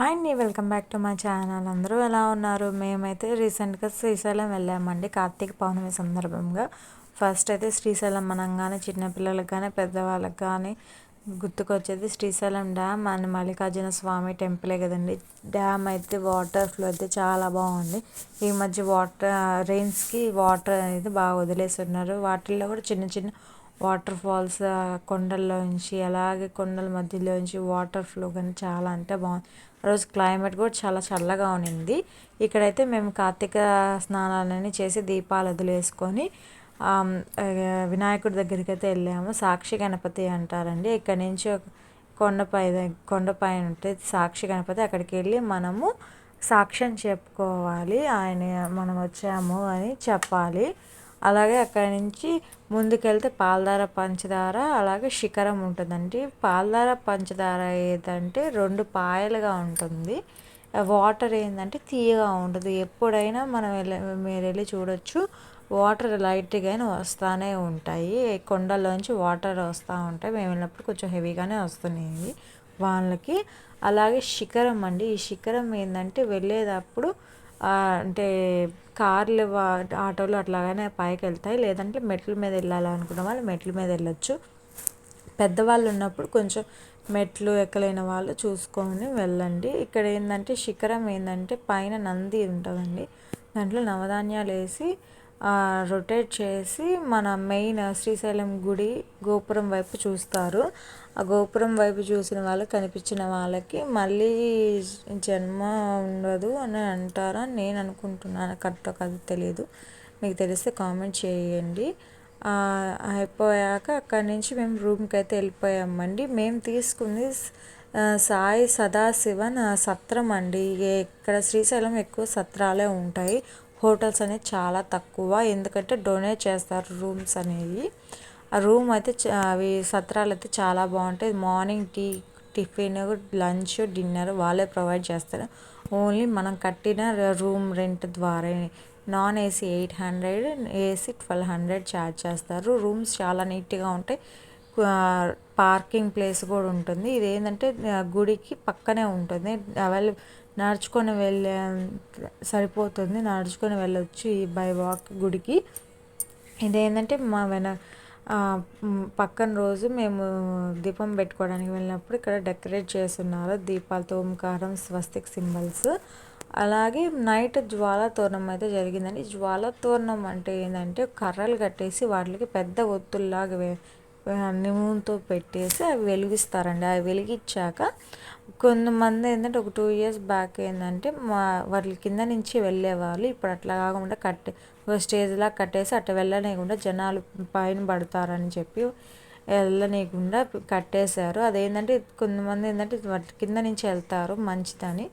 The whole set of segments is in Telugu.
హాయ్ అండి welcome back to my channel. అందరూ ఎలా ఉన్నారు? మేమైతే రీసెంట్గా శ్రీశైలం వెళ్ళామండి కార్తీక పౌర్ణమి సందర్భంగా. ఫస్ట్ అయితే శ్రీశైలం మనం కానీ చిన్నపిల్లలకు కానీ పెద్దవాళ్ళకి కానీ గుర్తుకొచ్చేది శ్రీశైలం డ్యామ్ అండ్ మల్లికార్జున స్వామి టెంపులే కదండి. డ్యామ్ అయితే వాటర్ ఫ్లో అయితే చాలా బాగుంది. ఈ మధ్య వాటర్ రెయిన్స్కి వాటర్ అనేది బాగా వదిలేస్తున్నారు. వాటిల్లో కూడా చిన్న చిన్న వాటర్ ఫాల్స్ కొండల్లోంచి అలాగే కొండల మధ్యలోంచి వాటర్ ఫ్లో కానీ చాలా అంటే బాగుంది. రోజు క్లైమేట్ కూడా చాలా చల్లగా ఉన్నింది. ఇక్కడైతే మేము కార్తీక స్నానాలని చేసి దీపాలు వదిలేసుకొని వినాయకుడి దగ్గరికి అయితే వెళ్ళాము. సాక్షి గణపతి అంటారండి. ఇక్కడ నుంచి కొండపై కొండపై ఉంటే సాక్షి గణపతి అక్కడికి వెళ్ళి మనము సాక్ష్యం చెప్పుకోవాలి. ఆయన మనం వచ్చాము అని చెప్పాలి. అలాగే అక్కడి నుంచి ముందుకెళ్తే పాలధార పంచదార అలాగే శిఖరం ఉంటుందండి. పాలధార పంచదార ఏదంటే రెండు పాయలుగా ఉంటుంది. వాటర్ ఏంటంటే తీయగా ఉంటుంది. ఎప్పుడైనా మనం వెళ్ళి మీరు వెళ్ళి చూడొచ్చు. వాటర్ లైట్గా వస్తూనే ఉంటాయి. కొండల్లోంచి వాటర్ వస్తూ ఉంటాయి. మేము వెళ్ళినప్పుడు కొంచెం హెవీగానే వస్తున్నాయి వాళ్ళకి అలాగే శిఖరం అండి. ఈ శిఖరం ఏంటంటే వెళ్ళేటప్పుడు అంటే కార్లు ఆటోలు అట్లాగానే పైకి వెళ్తాయి లేదంటే మెట్ల మీద వెళ్ళాలనుకున్న వాళ్ళు మెట్ల మీద వెళ్ళొచ్చు. పెద్దవాళ్ళు ఉన్నప్పుడు కొంచెం మెట్లు ఎక్కలేని వాళ్ళు చూసుకొని వెళ్ళండి. ఇక్కడ ఏంటంటే శిఖరం ఏంటంటే పైన నంది ఉంటుందండి. దాంట్లో నవధాన్యాలు వేసి రొటేట్ చేసి మన మెయిన్ శ్రీశైలం గుడి గోపురం వైపు చూస్తారు. ఆ గోపురం వైపు చూసిన వాళ్ళకి కనిపించిన వాళ్ళకి మళ్ళీ జన్మ ఉండదు అని అంటారని నేను అనుకుంటున్నాను. కరెక్ట్ కాదు తెలియదు మీకు తెలిస్తే కామెంట్ చేయండి. అయిపోయాక అక్కడి నుంచి మేము రూమ్కి అయితే వెళ్ళిపోయామండి. మేము తీసుకుంది సాయి సదాశివన్ సత్రం అండి. ఇక్కడ శ్రీశైలం ఎక్కువ సత్రాలే ఉంటాయి. హోటల్స్ అనేది చాలా తక్కువ. ఎందుకంటే డొనేట్ చేస్తారు రూమ్స్ అనేవి. ఆ రూమ్ అయితే అవి సత్రాలు అయితే చాలా బాగుంటాయి. Morning tea tiffin lunch dinner వాళ్ళే ప్రొవైడ్ చేస్తారు. ఓన్లీ మనం కట్టిన రూమ్ రెంట్ ద్వారా non AC eight hundred AC twelve hundred charge చేస్తారు. రూమ్స్ చాలా నీట్గా ఉంటాయి. పార్కింగ్ ప్లేస్ కూడా ఉంటుంది. ఇది ఏంటంటే గుడికి పక్కనే ఉంటుంది. అవైలబుల్ నడుచుకొని వెళ్ళే సరిపోతుంది. నడుచుకొని వెళ్ళొచ్చు ఈ బై వాక్ గుడికి. ఇదేంటంటే మా వెన పక్కన రోజు మేము దీపం పెట్టుకోవడానికి వెళ్ళినప్పుడు ఇక్కడ డెకరేట్ చేస్తున్నారు దీపాలతో ఓంకారం స్వస్తిక్ సింబల్స్. అలాగే నైట్ జ్వాల తోరణం అయితే జరిగిందండి. జ్వాల తోరణం అంటే ఏంటంటే కర్రలు కట్టేసి వాటికి పెద్ద ఒత్తుల్లాగా నూనెతో పెట్టేసి అవి వెలిగిస్తారండి. అవి వెలిగించాక కొంతమంది ఏంటంటే ఒక టూ ఇయర్స్ బ్యాక్ ఏంటంటే మా వాళ్ళ కింద నుంచి వెళ్ళేవాళ్ళు. ఇప్పుడు అట్లా కాకుండా కట్టే ఒక స్టేజ్లా కట్టేసి అట్లా వెళ్ళనీయకుండా జనాలు పైన పడతారని చెప్పి వెళ్ళనీయకుండా కట్టేశారు. అదేంటంటే కొంతమంది ఏంటంటే వాటి కింద నుంచి వెళ్తారు మంచిదని.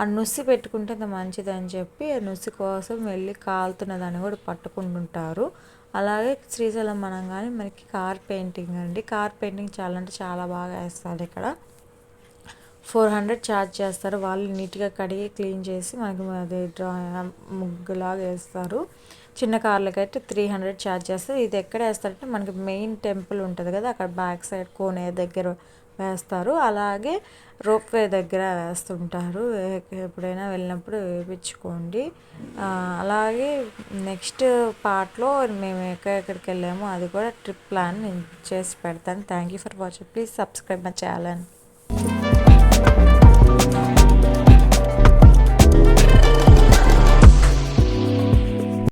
ఆ నుసి పెట్టుకుంటే అంత మంచిదని చెప్పి ఆ నుసి కోసం వెళ్ళి కాలుతున్నదాన్ని కూడా పట్టుకుంటుంటారు. అలాగే శ్రీశైలం అనగానే మనకి కార్ పెయింటింగ్ అండి. కార్ పెయింటింగ్ చాలా అంటే చాలా బాగా వేస్తారు ఇక్కడ. ఫోర్ హండ్రెడ్ ఛార్జ్ చేస్తారు. వాళ్ళు నీట్గా కడిగి క్లీన్ చేసి మనకి అది డ్రా ముగ్గులాగా వేస్తారు. చిన్న కార్లకి అయితే త్రీ హండ్రెడ్ ఛార్జ్ చేస్తారు. ఇది ఎక్కడ వేస్తారంటే మనకి మెయిన్ టెంపుల్ ఉంటుంది కదా అక్కడ బ్యాక్ సైడ్ కోనే దగ్గర వేస్తారు. అలాగే రోప్వే దగ్గర వేస్తుంటారు. ఎప్పుడైనా వెళ్ళినప్పుడు వేయించుకోండి అలాగే నెక్స్ట్ పార్ట్లో మేము ఎక్కడెక్కడికి వెళ్ళామో అది కూడా ట్రిప్ ప్లాన్ నేను చేసి పెడతాను. Thank you for watching. Please subscribe my channel.